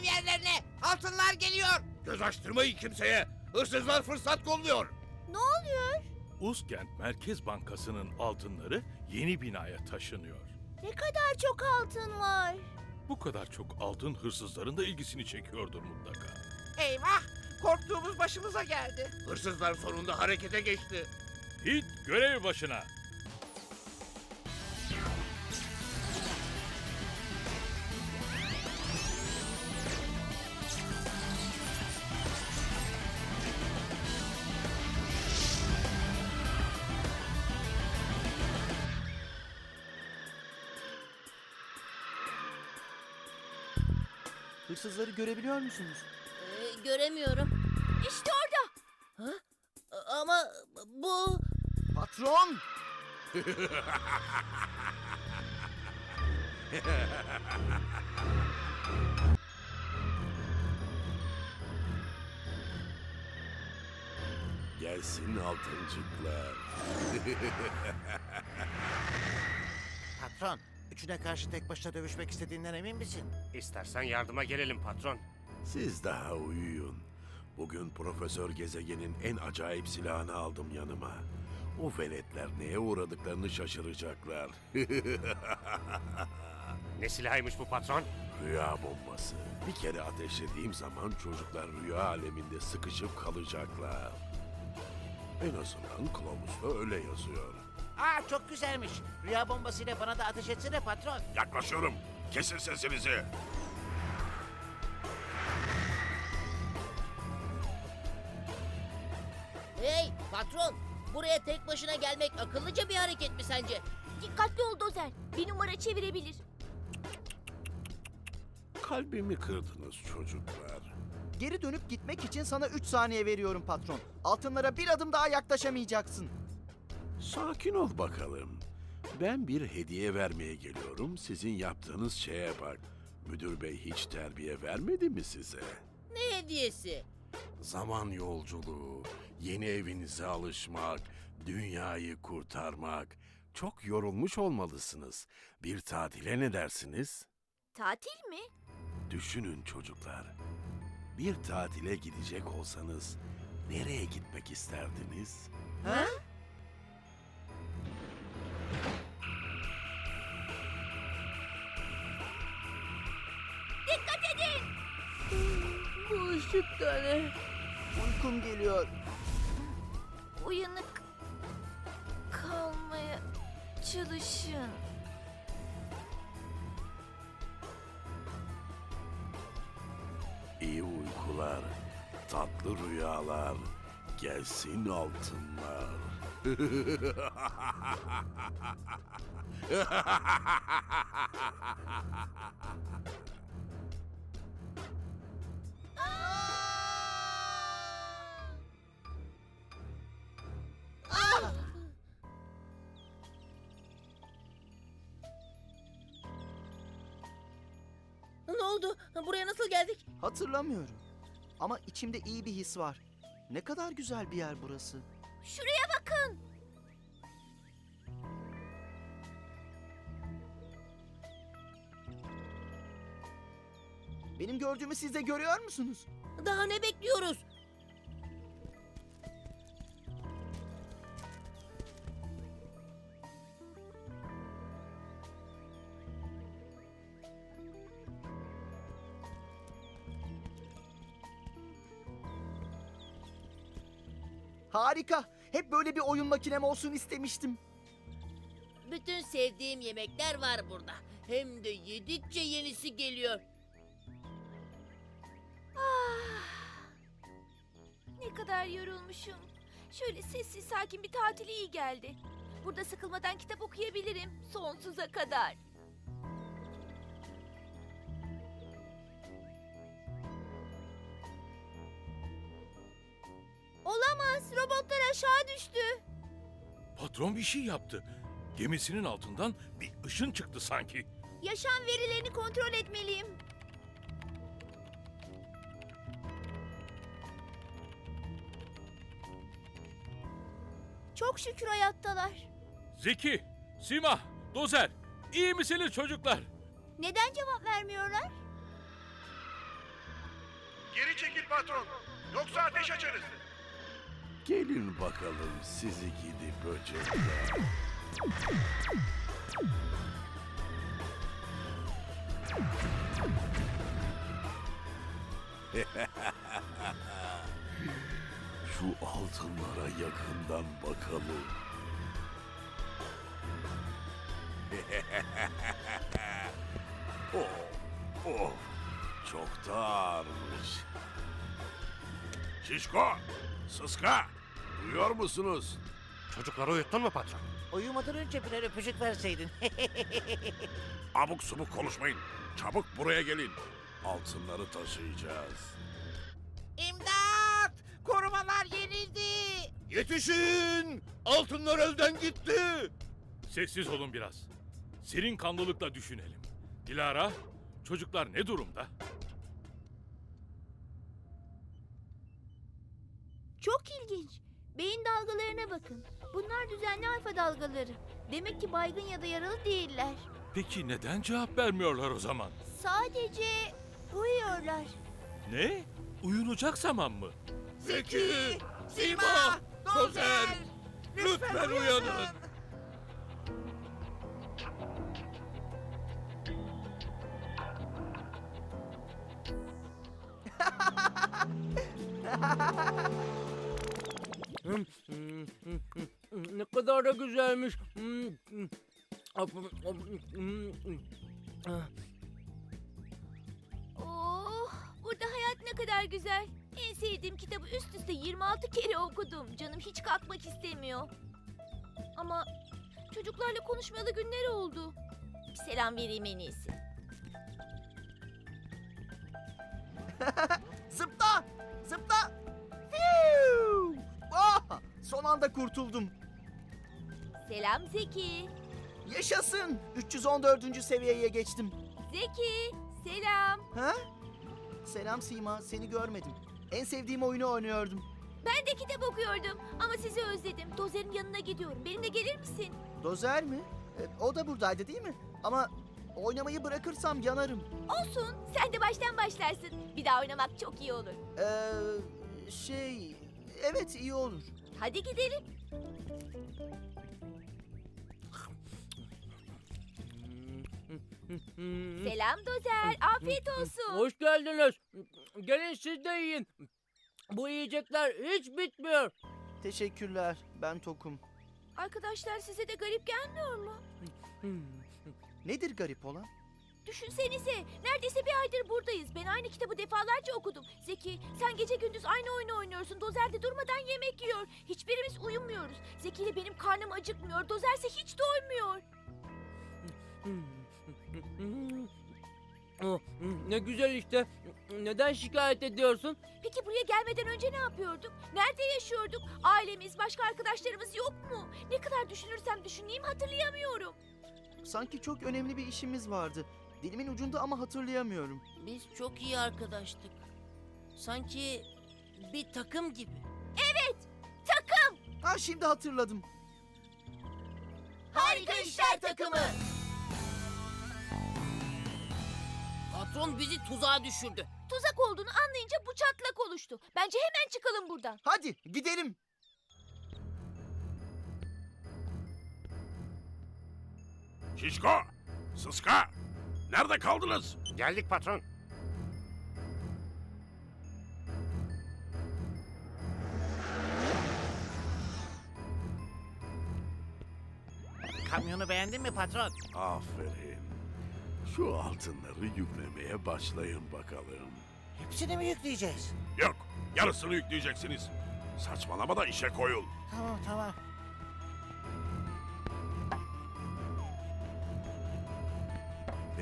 Görev yerlerine. Altınlar geliyor. Göz açtırmayın kimseye. Hırsızlar fırsat kolluyor. Ne oluyor? Uzkent Merkez Bankası'nın altınları yeni binaya taşınıyor. Ne kadar çok altın var. Bu kadar çok altın hırsızların da ilgisini çekiyordur mutlaka. Eyvah. Korktuğumuz başımıza geldi. Hırsızlar sonunda harekete geçti. Hit görev başına. Hırsızları görebiliyor musunuz? Ee, göremiyorum. İşte orada. Ha? Ama bu... Patron! Gelsin altıncıklar. Patron, üçüne karşı tek başına dövüşmek istediğinden emin misin? İstersen yardıma gelelim patron. Siz daha uyuyun. Bugün Profesör Gezegen'in en acayip silahını aldım yanıma. O veletler neye uğradıklarını şaşıracaklar. Ne silahıymış bu patron? Rüya bombası. Bir kere ateşlediğim zaman çocuklar rüya aleminde sıkışıp kalacaklar. En azından kılavuzda öyle yazıyor. Aa çok güzelmiş. Rüya bombasıyla bana da ateş etsene patron. Yaklaşıyorum. Kesin sesinizi. Hey patron. Buraya tek başına gelmek akıllıca bir hareket mi sence? Dikkatli ol Dozer. Bir numara çevirebilir. Kalbimi kırdınız çocuklar. Geri dönüp gitmek için sana 3 saniye veriyorum patron. Altınlara bir adım daha yaklaşamayacaksın. Sakin ol bakalım. Ben bir hediye vermeye geliyorum. Sizin yaptığınız şeye bak. Müdür bey hiç terbiye vermedi mi size? Ne hediyesi? Zaman yolculuğu, yeni evinize alışmak, dünyayı kurtarmak. Çok yorulmuş olmalısınız. Bir tatile ne dersiniz? Tatil mi? Düşünün çocuklar. Bir tatile gidecek olsanız nereye gitmek isterdiniz? Ha? Dikkat Bu ışık da ne? Uykum geliyor. Uyanık kalmaya çalışın. İyi uykular, tatlı rüyalar, gelsin altınlar. oldu? Buraya nasıl geldik? Hatırlamıyorum. Ama içimde iyi bir his var. Ne kadar güzel bir yer burası. Şuraya bakın. Benim gördüğümü siz de görüyor musunuz? Daha ne bekliyoruz? Harika. Hep böyle bir oyun makinem olsun istemiştim. Bütün sevdiğim yemekler var burada. Hem de yedikçe yenisi geliyor. Ne kadar yorulmuşum. Şöyle sessiz sakin bir tatil iyi geldi. Burada sıkılmadan kitap okuyabilirim sonsuza kadar. Robotlar aşağı düştü. Patron bir şey yaptı. Gemisinin altından bir ışın çıktı sanki. Yaşam verilerini kontrol etmeliyim. Çok şükür hayattalar. Zeki, Sima, Dozer, iyi misiniz çocuklar? Neden cevap vermiyorlar? Geri çekil patron. Yoksa ateş açarız. Gelin bakalım sizi gidi böcekler. Şu altınlara yakından bakalım. oh, oh, çok da ağırmış. Şişko, Sıska, duyuyor musunuz? Çocukları uyuttun mu patron? Uyumadan önce birer öpücük verseydin. Abuk subuk konuşmayın. Çabuk buraya gelin. Altınları taşıyacağız. İmdat! Korumalar yenildi. Yetişin! Altınlar elden gitti! Sessiz olun biraz. Serin kanlılıkla düşünelim. Dilara, çocuklar ne durumda? Çok ilginç. Beyin dalgalarına bakın. Bunlar düzenli alfa dalgaları. Demek ki baygın ya da yaralı değiller. Peki neden cevap vermiyorlar o zaman? Sadece uyuyorlar. Ne? Uyunacak zaman mı? Zeki, Sima, Dozer. Lütfen uyanın. Ne kadar da güzelmiş. Oh, burada hayat ne kadar güzel. En sevdiğim kitabı üst üste 26 kere okudum. Canım hiç kalkmak istemiyor. Ama çocuklarla konuşmayalı günler oldu. Bir selam vereyim en iyisi. Zıpla! Zıpla! Fiu! Ah! Son anda kurtuldum. Selam Zeki. Yaşasın! 314. seviyeye geçtim. Zeki, selam. Ha? Selam Sima, seni görmedim. En sevdiğim oyunu oynuyordum. Ben de kitap okuyordum ama sizi özledim. Dozer'in yanına gidiyorum. Benimle gelir misin? Dozer mi? E, o da buradaydı değil mi? Ama oynamayı bırakırsam yanarım. Olsun, sen de baştan başlarsın. Bir daha oynamak çok iyi olur. Ee, şey... Evet iyi olur. Hadi gidelim. Selam Dozer, afiyet olsun. Hoş geldiniz. Gelin siz de yiyin. Bu yiyecekler hiç bitmiyor. Teşekkürler. Ben tokum. Arkadaşlar size de garip gelmiyor mu? Nedir garip olan? Düşünsenize, neredeyse bir aydır buradayız. Ben aynı kitabı defalarca okudum. Zeki, sen gece gündüz aynı oyunu oynuyorsun. Dozer de durmadan yemek yiyor. Hiçbirimiz uyumuyoruz. Zeki ile benim karnım acıkmıyor. Dozer ise hiç doymuyor. Oh, Ne güzel işte. Neden şikayet ediyorsun? Peki buraya gelmeden önce ne yapıyorduk? Nerede yaşıyorduk? Ailemiz, başka arkadaşlarımız yok mu? Ne kadar düşünürsem düşüneyim hatırlayamıyorum. Sanki çok önemli bir işimiz vardı. Dilimin ucunda ama hatırlayamıyorum. Biz çok iyi arkadaştık. Sanki bir takım gibi. Takım! Ha şimdi hatırladım. Harika işler takımı! Patron bizi tuzağa düşürdü. Tuzak olduğunu anlayınca bu çatlak oluştu. Bence hemen çıkalım buradan. Hadi gidelim. Şişko, Sıska, nerede kaldınız? Geldik patron. Kamyonu beğendin mi patron? Aferin. Şu altınları yüklemeye başlayın bakalım. Hepsini mi yükleyeceğiz? Yok, yarısını yükleyeceksiniz. Saçmalama da işe koyul. Tamam tamam.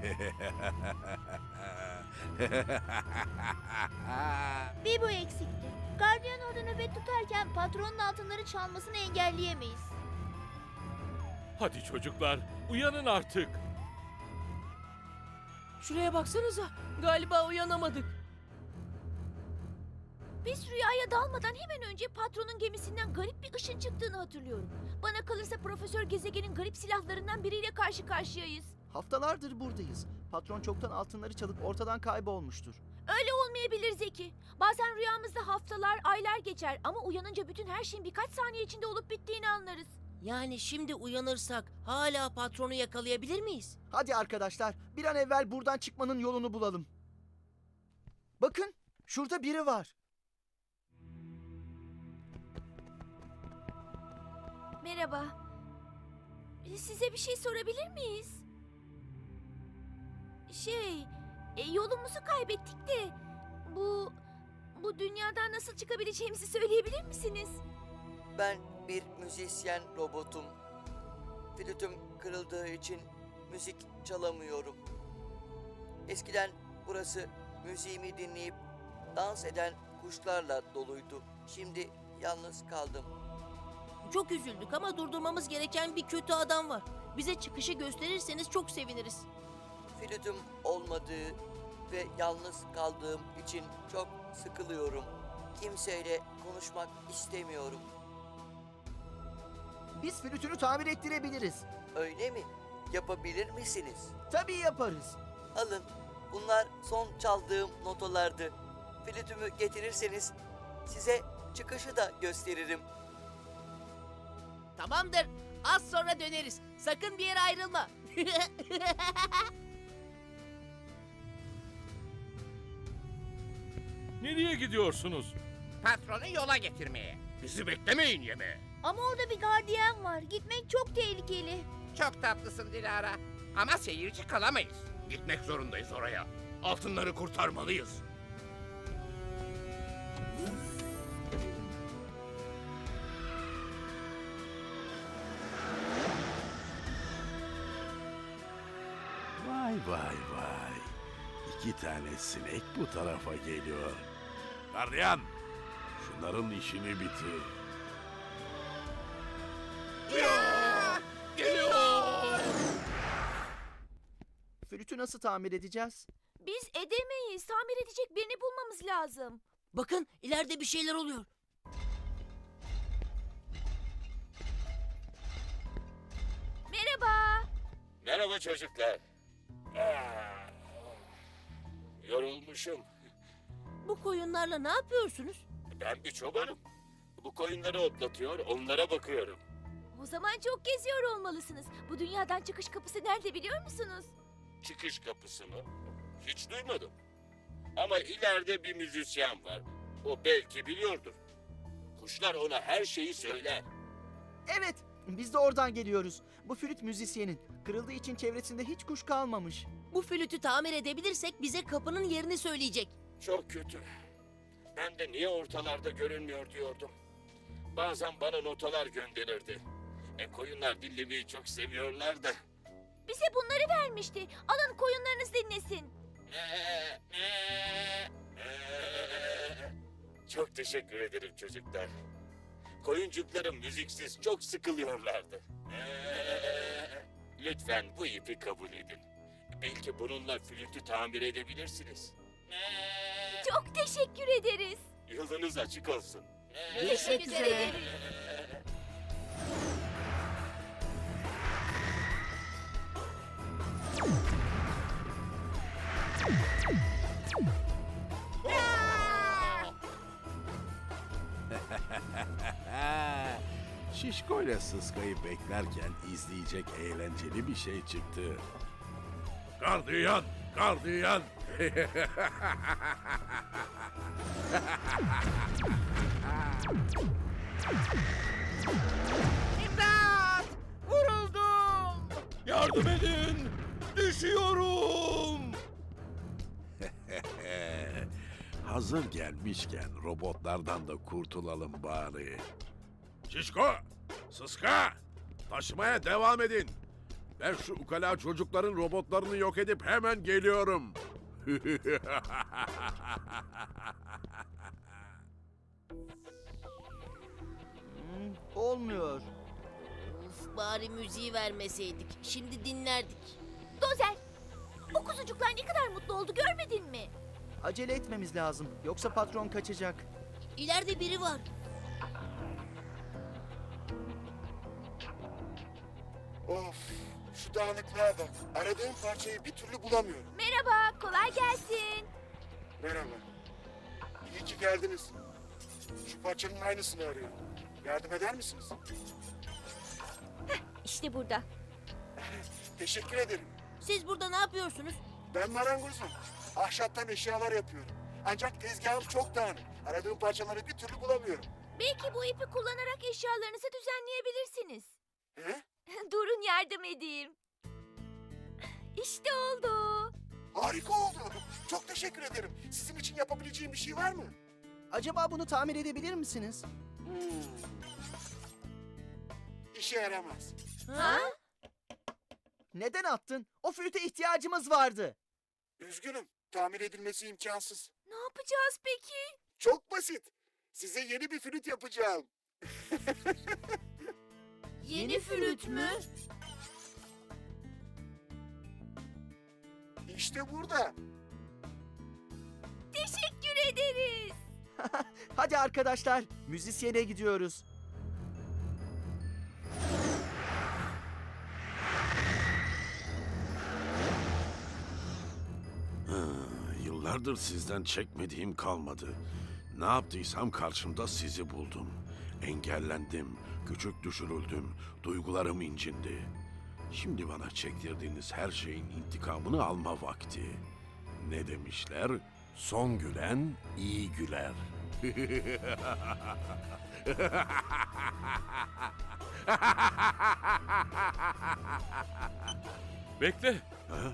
Bir bu eksikti. Gardiyan orada nöbet tutarken patronun altınları çalmasını engelleyemeyiz. Hadi çocuklar, uyanın artık. Şuraya baksanıza. Galiba uyanamadık. Biz rüyaya dalmadan hemen önce patronun gemisinden garip bir ışın çıktığını hatırlıyorum. Bana kalırsa Profesör Gezegen'in garip silahlarından biriyle karşı karşıyayız. Haftalardır buradayız. Patron çoktan altınları çalıp ortadan kaybolmuştur. Öyle olmayabilir Zeki. Bazen rüyamızda haftalar, aylar geçer ama uyanınca bütün her şeyin birkaç saniye içinde olup bittiğini anlarız. Yani şimdi uyanırsak hala patronu yakalayabilir miyiz? Hadi arkadaşlar, bir an evvel buradan çıkmanın yolunu bulalım. Bakın, şurada biri var. Merhaba. Size bir şey sorabilir miyiz? Şey, e, yolumuzu kaybettik de bu bu dünyadan nasıl çıkabileceğimizi söyleyebilir misiniz? Ben bir müzisyen robotum. Flütüm kırıldığı için müzik çalamıyorum. Eskiden burası müziğimi dinleyip dans eden kuşlarla doluydu. Şimdi yalnız kaldım. Çok üzüldük ama durdurmamız gereken bir kötü adam var. Bize çıkışı gösterirseniz çok seviniriz. Flütüm olmadığı ve yalnız kaldığım için çok sıkılıyorum. Kimseyle konuşmak istemiyorum. Biz flütünü tamir ettirebiliriz. Öyle mi? Yapabilir misiniz? Tabii yaparız. Alın. Bunlar son çaldığım notalardı. Flütümü getirirseniz size çıkışı da gösteririm. Tamamdır. Az sonra döneriz. Sakın bir yere ayrılma. Nereye gidiyorsunuz? Patronu yola getirmeye. Bizi beklemeyin yemeğe. Ama orada bir gardiyan var. Gitmek çok tehlikeli. Çok tatlısın Dilara. Ama seyirci kalamayız. Gitmek zorundayız oraya. Altınları kurtarmalıyız. Tane sinek bu tarafa geliyor. Gardiyan, şunların işini bitir. Flütü nasıl tamir edeceğiz? Biz edemeyiz. Tamir edecek birini bulmamız lazım. Bakın ileride bir şeyler oluyor. Merhaba. Merhaba çocuklar. Ah, Yorulmuşum. Bu koyunlarla ne yapıyorsunuz? Ben bir çobanım. Bu koyunları otlatıyor, onlara bakıyorum. O zaman çok geziyor olmalısınız. Bu dünyadan çıkış kapısı nerede biliyor musunuz? Çıkış kapısı mı? Hiç duymadım. Ama ileride bir müzisyen var. O belki biliyordur. Kuşlar ona her şeyi söyler. Evet, biz de oradan geliyoruz. Bu flüt müzisyenin. Kırıldığı için çevresinde hiç kuş kalmamış. Bu flütü tamir edebilirsek bize kapının yerini söyleyecek. Çok kötü. Ben de niye ortalarda görünmüyor diyordum. Bazen bana notalar gönderirdi. E koyunlar dinlemeyi çok seviyorlar da. Bize bunları vermişti. Alın koyunlarınız dinlesin. Çok teşekkür ederim çocuklar. Koyuncuklarım müziksiz çok sıkılıyorlardı. Lütfen bu ipi kabul edin. Belki bununla flütü tamir edebilirsiniz. Çok teşekkür ederiz. Yolunuz açık olsun. Teşekkür ederiz. Şişko ile Sıska'yı beklerken izleyecek eğlenceli bir şey çıktı. Gardiyan, gardiyan. İmdat! Vuruldum! Yardım edin! Düşüyorum! Hazır gelmişken robotlardan da kurtulalım bari. Şişko, Sıska, taşımaya devam edin. Ben şu ukala çocukların robotlarını yok edip hemen geliyorum. Hmm, olmuyor. Uf, bari müziği vermeseydik. Şimdi dinlerdik. Dozer, o kuzucuklar ne kadar mutlu oldu görmedin mi? Acele etmemiz lazım. Yoksa patron kaçacak. İleride biri var. Of, şu dağınıklığa bak. Aradığım parçayı bir türlü bulamıyorum. Merhaba, kolay gelsin. Merhaba. İyi ki geldiniz. Şu parçanın aynısını arıyorum. Yardım eder misiniz? İşte burada. Teşekkür ederim. Siz burada ne yapıyorsunuz? Ben marangozum. Ahşaptan eşyalar yapıyorum. Ancak tezgahım çok dağınık. Aradığım parçaları bir türlü bulamıyorum. Belki bu ipi kullanarak eşyalarınızı düzenleyebilirsiniz. He? Durun yardım edeyim. İşte oldu. Harika oldu. Çok teşekkür ederim. Sizin için yapabileceğim bir şey var mı? Acaba bunu tamir edebilir misiniz? Hmm. İşe yaramaz. Ha? Neden attın? O flüte ihtiyacımız vardı. Üzgünüm. Tamir edilmesi imkansız. Ne yapacağız peki? Çok basit. Size yeni bir flüt yapacağım. Yeni flüt mü? İşte burada. Teşekkür ederiz. Hadi arkadaşlar, müzisyene gidiyoruz. Yıllardır sizden çekmediğim kalmadı. Ne yaptıysam karşımda sizi buldum. Engellendim, küçük düşürüldüm, duygularım incindi. Şimdi bana çektirdiğiniz her şeyin intikamını alma vakti. Ne demişler? Son gülen iyi güler. Bekle, Ha?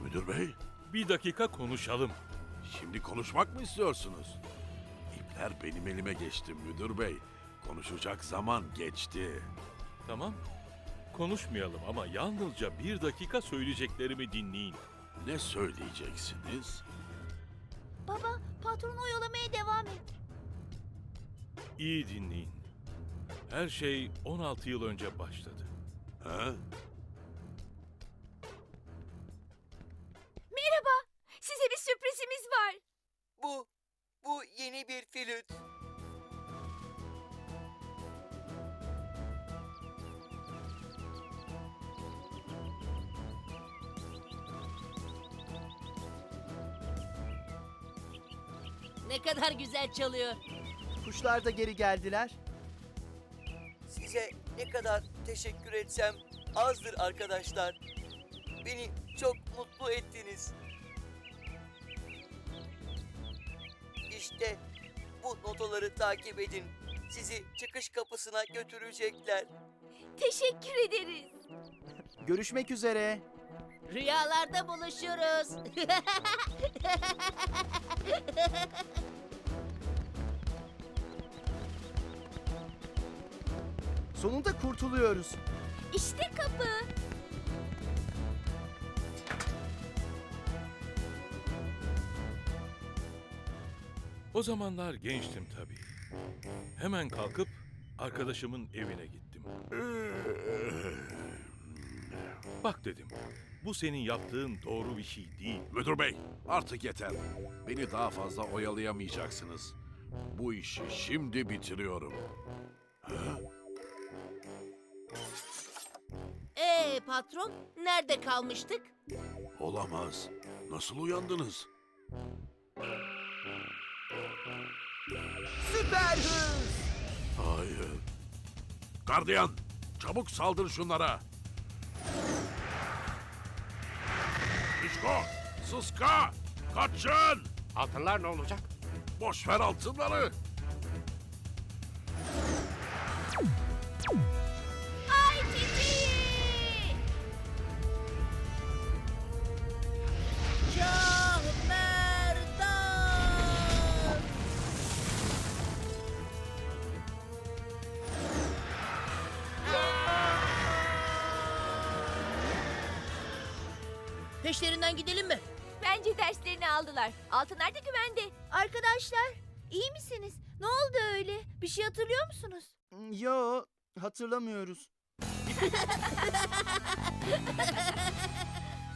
Müdür bey, bir dakika konuşalım. şimdi konuşmak mı istiyorsunuz? İpler benim elime geçti müdür bey. Konuşacak zaman geçti. Tamam. Konuşmayalım ama yalnızca bir dakika söyleyeceklerimi dinleyin. Ne söyleyeceksiniz? Baba, patronu oyalamaya devam et. İyi dinleyin. Her şey 16 yıl önce başladı. Ha? Ne kadar güzel çalıyor. Kuşlar da geri geldiler. Size ne kadar teşekkür etsem azdır arkadaşlar. Beni çok mutlu ettiniz. İşte bu notaları takip edin. Sizi çıkış kapısına götürecekler. Teşekkür ederiz. Görüşmek üzere. Rüyalarda buluşuruz. Sonunda kurtuluyoruz. İşte kapı. O zamanlar gençtim tabii. Hemen kalkıp arkadaşımın evine gittim. Bak dedim, bu senin yaptığın doğru bir şey değil. Müdür bey, artık yeter. Beni daha fazla oyalayamayacaksınız. Bu işi şimdi bitiriyorum. Ha? Ee patron, nerede kalmıştık? Olamaz. Nasıl uyandınız? Süper hız! Hayır. Gardiyan, çabuk saldır şunlara. Şişko, Sıska, kaçın! Altınlar ne olacak? Boş ver altınları. Peşlerinden gidelim mi? Bence derslerini aldılar. Altınlar da güvende. Arkadaşlar, iyi misiniz? Ne oldu öyle? Bir şey hatırlıyor musunuz? Yo, hatırlamıyoruz.